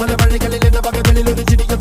പല വഴികളിൽ പകകളിൽ ഒരു ചിരിക്കും